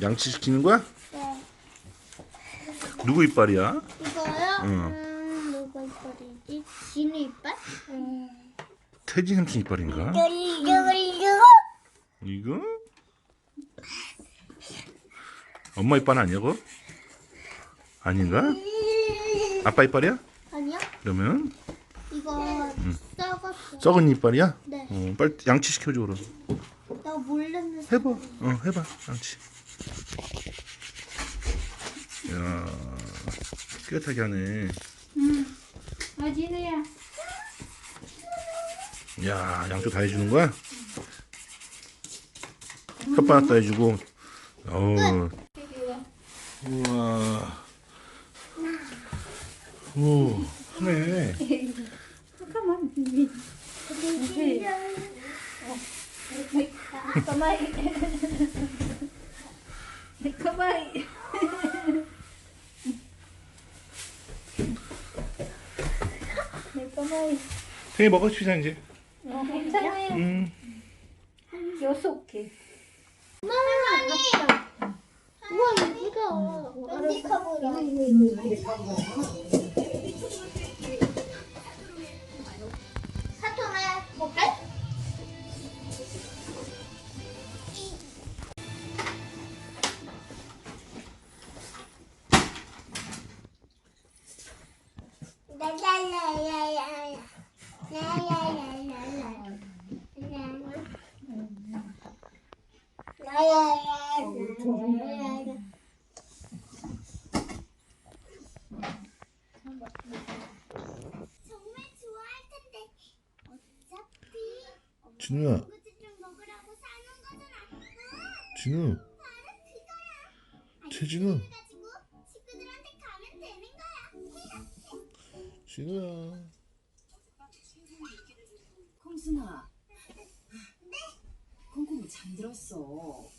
양치시키는 거야? 네. 누구 이빨이야? 이거요? 응. 음, 누가 이빨이지? 진우 이빨? 음. 태진 삼촌 이빨인가? 이거 이거? 엄마 이빨 아니야, 아닌가? 아빠 이빨이야? 아니야? 그러면 이거 썩었어. 썩은 이빨이야? 네. 어, 빨리 양치 시켜줘 그럼. 나 몰래 는 해봐. 어, 해봐. 양치. 야, 깨끗하게 하네. 아, 진우야. 야, 양쪽 다 해주는 거야? 혓바닥도 해주고. 어우. 우와. 오, 크네. 잠깐만. 가만히. 가만히. 태희 먹어 주자 이제. 어, 괜찮아요. 음. 여섯 개. 할머니. 우와 예쁘다. 런디컵으로. 사탕을 진우야. 진우, 거야. 진우야. 콩순아. 콩콩이 잠들었어.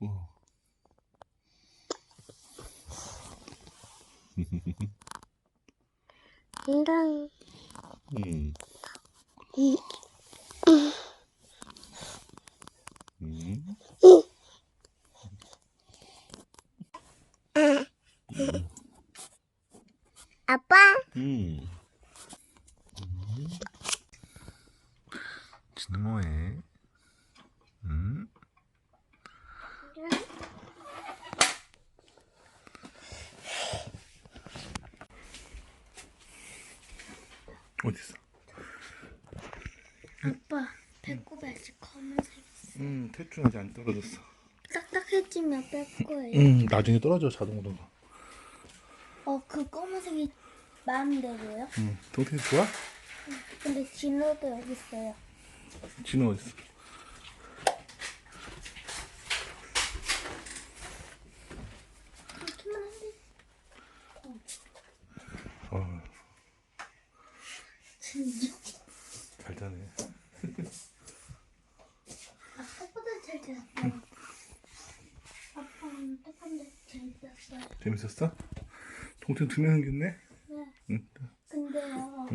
어. 음. 음. 아빠 음. 진우 뭐해? 음? 어디 있어? 아빠 배꼽 아직 검은색 음, 태충 아직 안 떨어졌어. 딱딱해지면 뺄 거예요. 음, 나중에 떨어져 자동으로. 어 그 검은색이 마음대로요? 음, 동생 좋아? 근데 진호도 여기 있어요. 진우 어디 있어? 그렇게만 한데 어, 진짜 잘 자네. 아빠보다 잘 잤어요. 아빠는 똑같은데 잘 잤어요. 재밌었어? 동생 두명 생겼네? 네. 응. 근데요,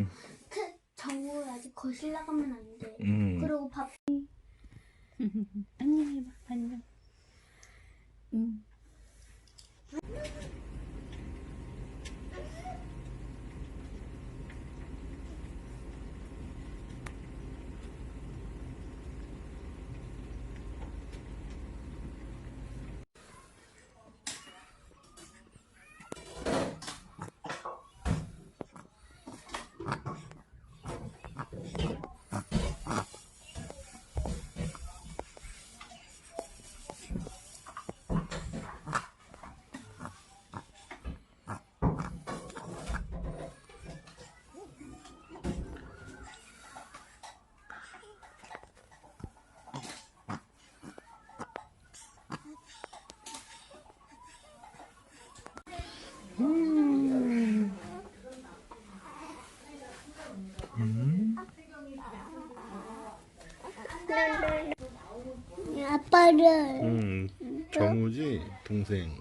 트, 정우 아직 거실 나가면 안 돼. 음. 그리고 밥 안녕 해봐. 안녕. 음. 아빠를. 음, 정우지 동생.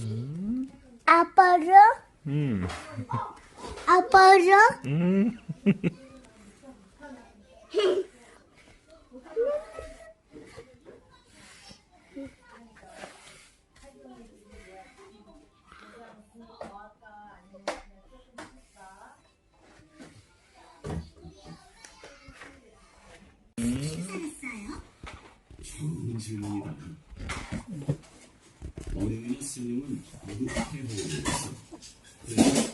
음, 아빠를? 음, 아빠를? 음. 좋은 질문이다. 어린이나 스님은 모두 있어. 그래서